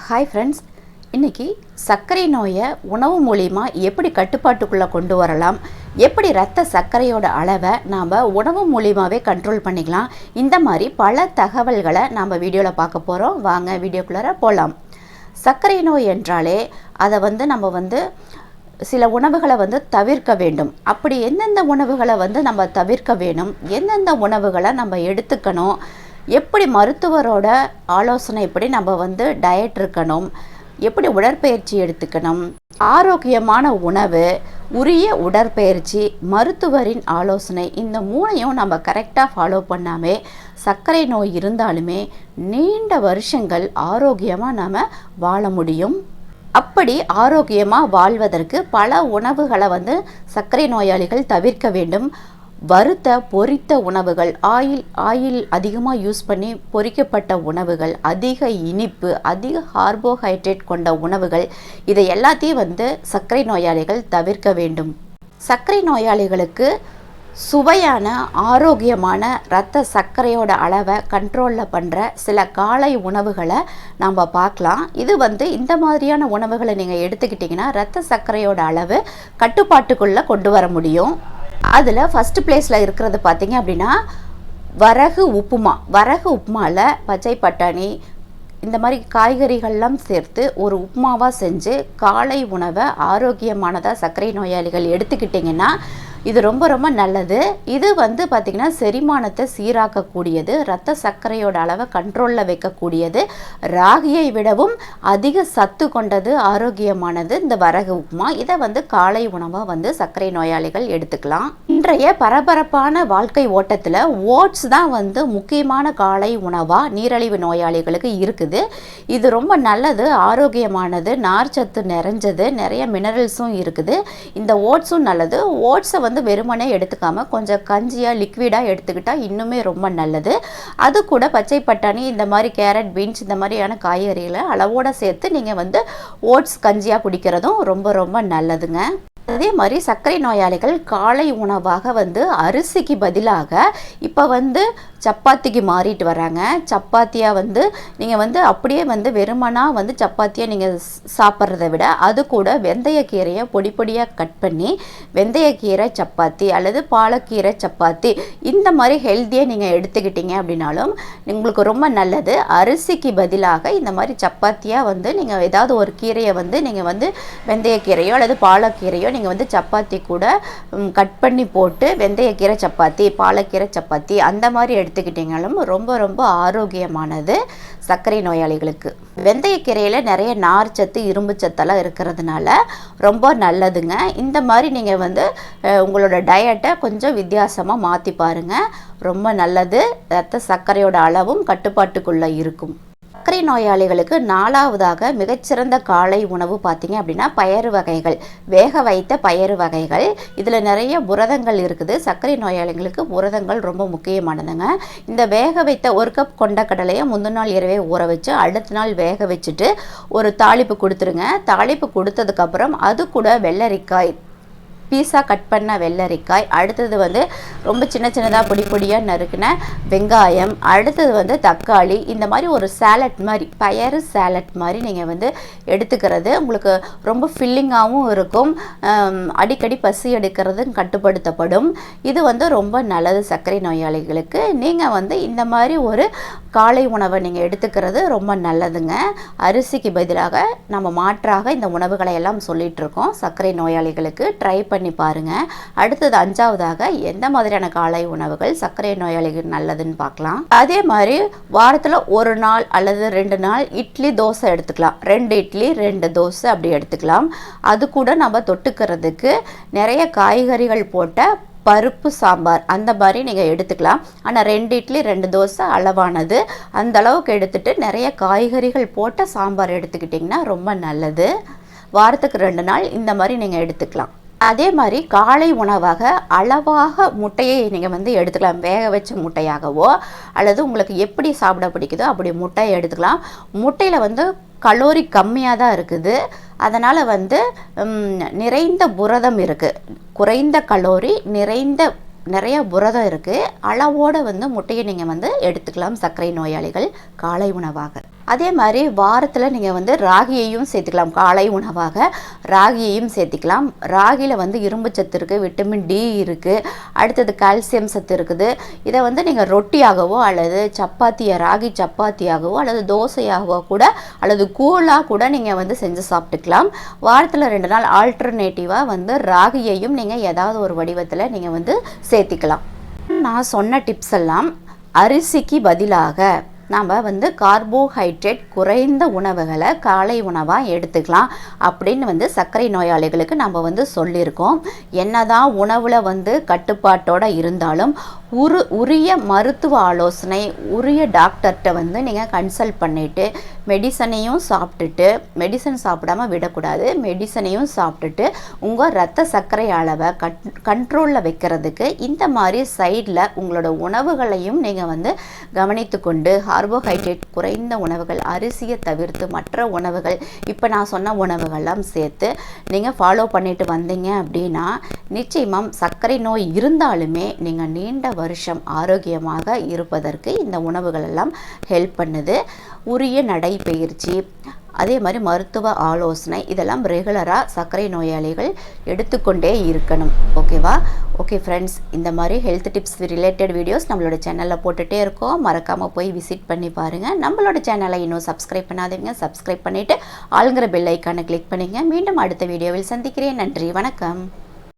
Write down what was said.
Hi friends இன்றைக்கி சர்க்கரை நோயை உணவு மூலிமா எப்படி கட்டுப்பாட்டுக்குள்ளே கொண்டு வரலாம்? எப்படி ரத்த சர்க்கரையோட அளவை நாம் உணவு மூலியமாகவே கண்ட்ரோல் பண்ணிக்கலாம்? இந்த மாதிரி பல தகவல்களை நாம் வீடியோவில் பார்க்க போகிறோம் வாங்க வீடியோக்குள்ளார போகலாம் சர்க்கரை நோய் என்றாலே அதை வந்து நம்ம வந்து சில உணவுகளை வந்து தவிர்க்க வேண்டும். அப்படி எந்தெந்த உணவுகளை வந்து நம்ம தவிர்க்க வேணும்? எந்தெந்த உணவுகளை நம்ம எடுத்துக்கணும்? எப்படி மருத்துவரோட ஆலோசனைப்படி நம்ம வந்து டயட் இருக்கணும் எப்படி உடற்பயிற்சி எடுத்துக்கணும் ஆரோக்கியமான உணவு உரிய உடற்பயிற்சி மருத்துவரின் ஆலோசனை இந்த மூணையும் நம்ம கரெக்டாக ஃபாலோ பண்ணாமே சர்க்கரை நோய் இருந்தாலுமே நீண்ட வருஷங்கள் ஆரோக்கியமாக நாம் வாழ முடியும். அப்படி ஆரோக்கியமாக வாழ்வதற்கு பல உணவுகளை வந்து சர்க்கரை நோயாளிகள் தவிர்க்க வேண்டும். வறுத்த பொரித்த உணவுகள் ஆயில் ஆயில் அதிகமாக யூஸ் பண்ணி பொரிக்கப்பட்ட உணவுகள் அதிக இனிப்பு அதிக கார்போஹைட்ரேட் கொண்ட உணவுகள் இதை எல்லாத்தையும் வந்து சர்க்கரை நோயாளிகள் தவிர்க்க வேண்டும். சர்க்கரை நோயாளிகளுக்கு சுவையான ஆரோக்கியமான இரத்த சர்க்கரையோட அளவை கண்ட்ரோலில் பண்ணுற சில காலை உணவுகளை நம்ம பார்க்கலாம். இது வந்து இந்த மாதிரியான உணவுகளை நீங்கள் எடுத்துக்கிட்டிங்கன்னா இரத்த சர்க்கரையோட அளவு கட்டுப்பாட்டுக்குள்ளே கொண்டு வர முடியும். அதில் ஃபஸ்ட்டு பிளேஸில் இருக்கிறது பார்த்தீங்க அப்படின்னா வரகு உப்புமா. வரகு உப்புமாவில் பச்சை பட்டாணி இந்த மாதிரி காய்கறிகள்லாம் சேர்த்து ஒரு உப்புமாவாக செஞ்சு காலை உணவை ஆரோக்கியமானதாக சர்க்கரை நோயாளிகள் எடுத்துக்கிட்டிங்கன்னா இது ரொம்ப ரொம்ப நல்லது. இது வந்து பார்த்திங்கன்னா செரிமானத்தை சீராக்கக்கூடியது ரத்த சர்க்கரையோட அளவை கண்ட்ரோலில் வைக்கக்கூடியது ராகியை விடவும் அதிக சத்து கொண்டது ஆரோக்கியமானது இந்த வரகு உப்புமா. இதை வந்து காலை உணவாக வந்து சர்க்கரை நோயாளிகள் எடுத்துக்கலாம். இன்றைய பரபரப்பான வாழ்க்கை ஓட்டத்தில் ஓட்ஸ் தான் வந்து முக்கியமான காலை உணவாக நீரழிவு நோயாளிகளுக்கு இருக்குது. இது ரொம்ப நல்லது ஆரோக்கியமானது நார்ச்சத்து நிறைஞ்சது நிறைய மினரல்ஸும் இருக்குது. இந்த ஓட்ஸும் நல்லது. ஓட்ஸை வந்து வெறுமனே எடுத்துக்காமல் கொஞ்சம் கஞ்சியாக லிக்விடாக எடுத்துக்கிட்டால் இன்னுமே ரொம்ப நல்லது. அது கூட பச்சை பட்டாணி இந்த மாதிரி கேரட் பீன்ஸ் இந்த மாதிரியான காய்கறிகளை அளவோடு சேர்த்து நீங்கள் வந்து ஓட்ஸ் கஞ்சியாக குடிக்கிறதும் ரொம்ப ரொம்ப நல்லதுங்க. அதே மாதிரி சர்க்கரை நோயாளிகள் காலை உணவாக வந்து அரிசிக்கு பதிலாக இப்போ வந்து சப்பாத்திக்கு மாறிட்டு வராங்க சப்பாத்தியாக வந்து நீங்கள் வந்து அப்படியே வந்து வெறுமனாக வந்து சப்பாத்தியாக நீங்கள் சாப்பிட்றத விட அது கூட வெந்தயக்கீரையை பொடி பொடியாக கட் பண்ணி வெந்தயக்கீரை சப்பாத்தி அல்லது பாலக்கீரை சப்பாத்தி இந்த மாதிரி ஹெல்த்தியாக நீங்கள் எடுத்துக்கிட்டீங்க அப்படின்னாலும் உங்களுக்கு ரொம்ப நல்லது. அரிசிக்கு பதிலாக இந்த மாதிரி சப்பாத்தியாக வந்து நீங்கள் ஏதாவது ஒரு கீரையை வந்து நீங்கள் வந்து வெந்தயக்கீரையோ அல்லது பாலக்கீரையோ நீங்கள் வந்து சப்பாத்தி கூட கட் பண்ணி போட்டு வெந்தயக்கீரை சப்பாத்தி பாலக்கீரை சப்பாத்தி அந்த மாதிரி எடுத்துக்கிட்டிங்களும் ரொம்ப ரொம்ப ஆரோக்கியமானது சர்க்கரை நோயாளிகளுக்கு. வெந்தயக்கீரையில் நிறைய நார் சத்து இரும்பு சத்தெல்லாம் இருக்கிறதுனால ரொம்ப நல்லதுங்க. இந்த மாதிரி நீங்கள் வந்து உங்களோட டயட்டை கொஞ்சம் வித்தியாசமாக மாற்றி பாருங்கள் ரொம்ப நல்லது. ரத்த சர்க்கரையோட அளவும் கட்டுப்பாட்டுக்குள்ளே இருக்கும். நோயாளிகளுக்கு நாலாவதாக மிகச்சிறந்த காலை உணவு பார்த்தீங்க அப்படின்னா பயறு வகைகள் வேக வைத்த பயறு வகைகள். இதில் நிறைய புரதங்கள் இருக்குது. சர்க்கரை நோயாளிகளுக்கு புரதங்கள் ரொம்ப முக்கியமானதுங்க. இந்த வேக வைத்த ஒரு கப் கொண்ட கடலையை முந்தின நாள் இரவே ஊற வச்சு அடுத்த நாள் வேக வச்சுட்டு ஒரு தாளிப்பு கொடுத்துருங்க. தாளிப்பு கொடுத்ததுக்கப்புறம் அது கூட வெள்ளரிக்காய் பீஸாக கட் பண்ண வெள்ளரிக்காய். அடுத்தது வந்து ரொம்ப சின்ன சின்னதாக பொடி பொடியாக நறுக்கின வெங்காயம். அடுத்தது வந்து தக்காளி. இந்த மாதிரி ஒரு சேலட் மாதிரி பயறு சேலட் மாதிரி நீங்கள் வந்து எடுத்துக்கிறது உங்களுக்கு ரொம்ப ஃபில்லிங்காகவும் இருக்கும். அடிக்கடி பசி எடுக்கிறதும் கட்டுப்படுத்தப்படும். இது வந்து ரொம்ப நல்லது சர்க்கரை நோயாளிகளுக்கு. நீங்கள் வந்து இந்த மாதிரி ஒரு காலை உணவை நீங்கள் எடுத்துக்கிறது ரொம்ப நல்லதுங்க. அரிசிக்கு பதிலாக நம்ம மாற்றாக இந்த உணவுகளை எல்லாம் சொல்லிகிட்டு இருக்கோம். சர்க்கரை நோயாளிகளுக்கு ட்ரை பண்ணி பண்ணி பாருங்கள் அடுத்தது அஞ்சாவதாக எந்த மாதிரியான காலை உணவுகள் சர்க்கரை நோயாளிகள் நல்லதுன்னு பார்க்கலாம். அதே மாதிரி வாரத்தில் ஒரு நாள் அல்லது ரெண்டு நாள் இட்லி தோசை எடுத்துக்கலாம். ரெண்டு இட்லி ரெண்டு தோசை அப்படி எடுத்துக்கலாம். அது கூட நம்ம தொட்டுக்கிறதுக்கு நிறைய காய்கறிகள் போட்ட பருப்பு சாம்பார் அந்த மாதிரி நீங்கள் எடுத்துக்கலாம். ஆனால் ரெண்டு இட்லி ரெண்டு தோசை அளவானது. அந்த அளவுக்கு எடுத்துட்டு நிறைய காய்கறிகள் போட்ட சாம்பார் எடுத்துக்கிட்டிங்கன்னா ரொம்ப நல்லது. வாரத்துக்கு ரெண்டு நாள் இந்த மாதிரி நீங்கள் எடுத்துக்கலாம். அதே மாதிரி காலை உணவாக அளவாக முட்டையை நீங்கள் வந்து எடுத்துக்கலாம். வேக வச்ச முட்டையாகவோ அல்லது உங்களுக்கு எப்படி சாப்பிட பிடிக்குதோ அப்படி முட்டையை எடுத்துக்கலாம். முட்டையில் வந்து கலோரி கம்மியாக தான் இருக்குது. அதனால் வந்து நிறைந்த புரதம் இருக்குது குறைந்த கலோரி நிறைந்த நிறைய புரதம் இருக்குது அளவோடு வந்து முட்டையை நீங்கள் வந்து எடுத்துக்கலாம் சர்க்கரை நோயாளிகள் காலை உணவாக. அதே மாதிரி வாரத்தில் நீங்கள் வந்து ராகியையும் சேர்த்துக்கலாம். காலை உணவாக ராகியையும் சேர்த்திக்கலாம். ராகியில் வந்து இரும்பு சத்து இருக்குது விட்டமின் டி இருக்குது அடுத்தது கால்சியம் சத்து இருக்குது. இதை வந்து நீங்கள் ரொட்டியாகவோ அல்லது சப்பாத்தியை ராகி சப்பாத்தியாகவோ அல்லது தோசையாகவோ கூட அல்லது கூழாக கூட நீங்கள் வந்து செஞ்சு சாப்பிட்டுக்கலாம். வாரத்தில் ரெண்டு நாள் ஆல்டர்னேட்டிவாக வந்து ராகியையும் நீங்கள் ஏதாவது ஒரு வடிவத்தில் நீங்கள் வந்து சேர்த்திக்கலாம். நான் சொன்ன டிப்ஸ் எல்லாம் அரிசிக்கு பதிலாக நாம் வந்து கார்போஹைட்ரேட் குறைந்த உணவுகளை காலை உணவாக எடுத்துக்கலாம் அப்படின்னு வந்து சர்க்கரை நோயாளிகளுக்கு நம்ம வந்து சொல்லியிருக்கோம். என்னதான் உணவில் வந்து கட்டுப்பாட்டோடு இருந்தாலும் உரு உரிய மருத்துவ ஆலோசனை உரிய டாக்டர்கிட்ட வந்து நீங்கள் கன்சல்ட் பண்ணிவிட்டு மெடிசனையும் சாப்பிட்டுட்டு மெடிசன் சாப்பிடாம விடக்கூடாது. மெடிசனையும் சாப்பிட்டுட்டு உங்கள் ரத்த சர்க்கரை அளவை கட் கண்ட்ரோலில் வைக்கிறதுக்கு இந்த மாதிரி சைடில் உங்களோட உணவுகளையும் நீங்கள் வந்து கவனித்து கொண்டு கார்போஹைட்ரேட் குறைந்த உணவுகள் அரிசியை தவிர்த்து மற்ற உணவுகள் இப்போ நான் சொன்ன உணவுகள்லாம் சேர்த்து நீங்கள் ஃபாலோ பண்ணிட்டு வந்தீங்க அப்படின்னா நிச்சயமாக சர்க்கரை நோய் இருந்தாலுமே நீங்கள் நீண்ட வருஷம் ஆரோக்கியமாக இருப்பதற்கு இந்த உணவுகள் எல்லாம் ஹெல்ப் பண்ணுது. உரிய நடைப்பயிற்சி அதே மாதிரி மருத்துவ ஆலோசனை இதெல்லாம் ரெகுலராக சர்க்கரை நோயாளிகள் எடுத்துக்கொண்டே இருக்கணும். ஓகேவா ஓகே ஃப்ரெண்ட்ஸ் இந்த மாதிரி ஹெல்த் டிப்ஸ் ரிலேட்டட் வீடியோஸ் நம்மளோட சேனலில் போட்டுகிட்டே இருக்கோம். மறக்காமல் போய் விசிட் பண்ணி பாருங்கள் நம்மளோட சேனலை இன்னும் சப்ஸ்கிரைப் பண்ணாதீங்க. சப்ஸ்கிரைப் பண்ணிவிட்டு ஆளுங்கிற பெல் ஐக்கானை கிளிக் பண்ணிங்க. மீண்டும் அடுத்த வீடியோவில் சந்திக்கிறேன். நன்றி வணக்கம்.